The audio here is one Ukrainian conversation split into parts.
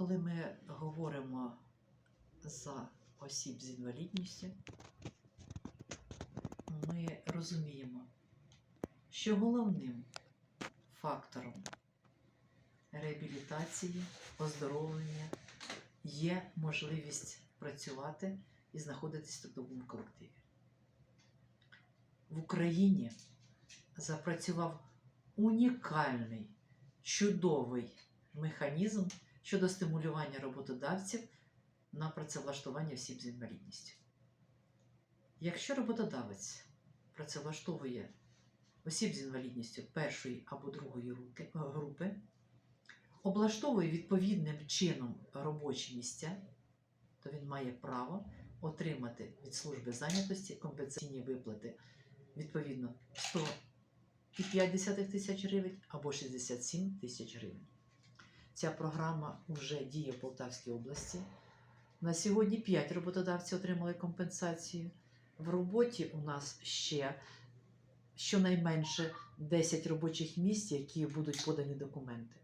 Коли ми говоримо за осіб з інвалідністю, ми розуміємо, що головним фактором реабілітації, оздоровлення є можливість працювати і знаходитись в трудовому колективі. В Україні запрацював унікальний, чудовий механізм щодо стимулювання роботодавців на працевлаштування осіб з інвалідністю. Якщо роботодавець працевлаштовує осіб з інвалідністю першої або другої е, групи, облаштовує відповідним чином робочі місця, то він має право отримати від служби зайнятості компенсаційні виплати відповідно 100,5 тисяч гривень або 67 тисяч гривень. Ця програма вже діє в Полтавській області. На сьогодні 5 роботодавців отримали компенсацію. В роботі у нас ще щонайменше 10 робочих місць, які будуть подані документи.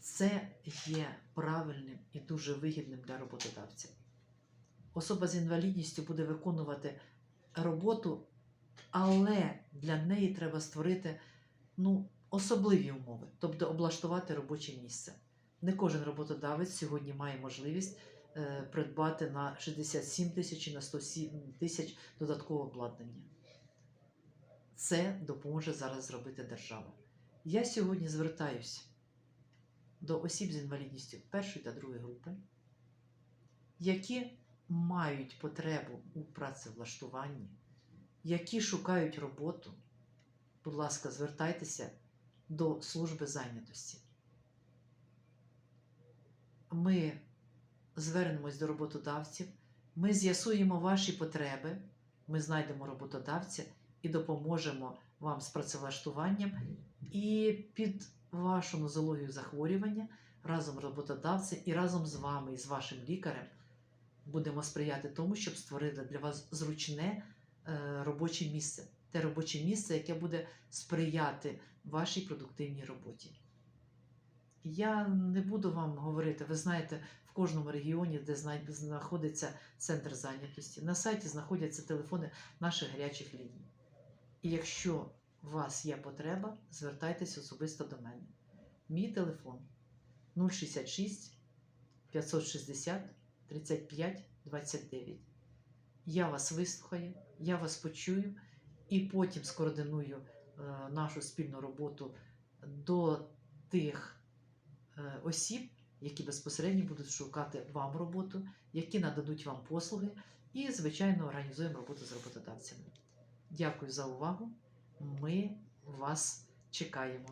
Це є правильним і дуже вигідним для роботодавця. Особа з інвалідністю буде виконувати роботу, але для неї треба створити ну, особливі умови, тобто облаштувати робоче місце. Не кожен роботодавець сьогодні має можливість е, придбати на 67 тисяч і на 107 тисяч додаткове обладнання. Це допоможе зараз зробити держава. Я сьогодні звертаюся до осіб з інвалідністю першої та другої групи, які мають потребу у працевлаштуванні, які шукають роботу. Будь ласка, звертайтеся до служби зайнятості. Ми звернемось до роботодавців, ми з'ясуємо ваші потреби, ми знайдемо роботодавця і допоможемо вам з працевлаштуванням і під вашу нозологію захворювання разом з роботодавцем і разом з вами і з вашим лікарем будемо сприяти тому, щоб створити для вас зручне е, робоче місце. Те робоче місце, яке буде сприяти вашій продуктивній роботі. Я не буду вам говорити, ви знаєте, в кожному регіоні, де знаходиться центр зайнятості, на сайті знаходяться телефони наших гарячих ліній. І якщо у вас є потреба, звертайтеся особисто до мене. Мій телефон 066 560 35 29. Я вас вислухаю, я вас почую і потім скоординую е, нашу спільну роботу до тих е, осіб, які безпосередньо будуть шукати вам роботу, які нададуть вам послуги, і, звичайно, організуємо роботу з роботодавцями. Дякую за увагу. Ми вас чекаємо.